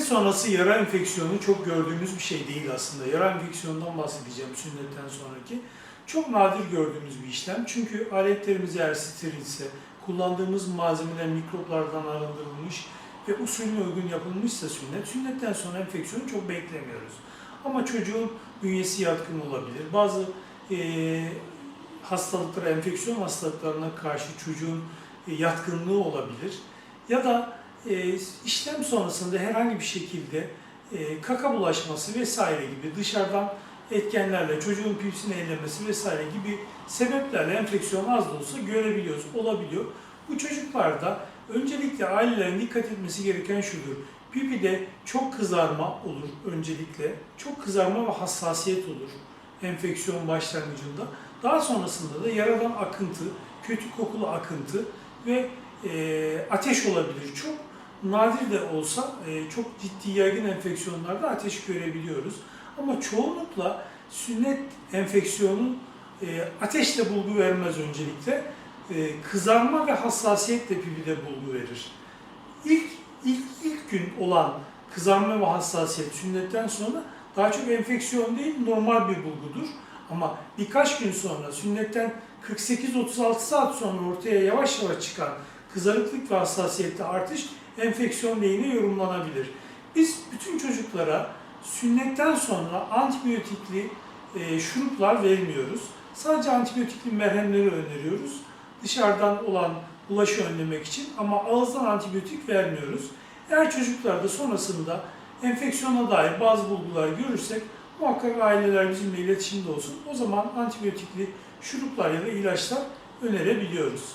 sonrası yara enfeksiyonu çok gördüğümüz bir şey değil aslında. Yara enfeksiyonundan bahsedeceğim sünnetten sonraki. Çok nadir gördüğümüz bir işlem. Çünkü aletlerimiz eğer sterilse, kullandığımız malzemeler mikroplardan arındırılmış ve usulüne uygun yapılmışsa sünnet, sünnetten sonra enfeksiyonu çok beklemiyoruz. Ama çocuğun bünyesi yatkın olabilir. Bazı eee hastalıklara, enfeksiyon hastalıklarına karşı çocuğun e, yatkınlığı olabilir. Ya da e, işlem sonrasında herhangi bir şekilde e, kaka bulaşması vesaire gibi dışarıdan etkenlerle çocuğun pipsini ellemesi vesaire gibi sebeplerle enfeksiyon az da olsa görebiliyoruz, olabiliyor. Bu çocuklarda öncelikle ailelerin dikkat etmesi gereken şudur. Pipide çok kızarma olur öncelikle. Çok kızarma ve hassasiyet olur enfeksiyon başlangıcında. Daha sonrasında da yaradan akıntı, kötü kokulu akıntı ve e, ateş olabilir. Çok nadir de olsa e, çok ciddi yaygın enfeksiyonlarda ateş görebiliyoruz. Ama çoğunlukla sünnet enfeksiyonu e, ateşle bulgu vermez öncelikle. E, kızarma ve hassasiyetle pipide bulgu verir. İlk, ilk, ilk gün olan kızarma ve hassasiyet sünnetten sonra daha çok enfeksiyon değil normal bir bulgudur. Ama birkaç gün sonra sünnetten 48-36 saat sonra ortaya yavaş yavaş çıkan kızarıklık ve hassasiyette artış enfeksiyon lehine yorumlanabilir. Biz bütün çocuklara sünnetten sonra antibiyotikli e, şuruplar vermiyoruz. Sadece antibiyotikli merhemleri öneriyoruz. Dışarıdan olan bulaşı önlemek için ama ağızdan antibiyotik vermiyoruz. Eğer çocuklarda sonrasında enfeksiyona dair bazı bulgular görürsek muhakkak aileler bizimle iletişimde olsun. O zaman antibiyotikli şuruplar ya da ilaçlar önerebiliyoruz.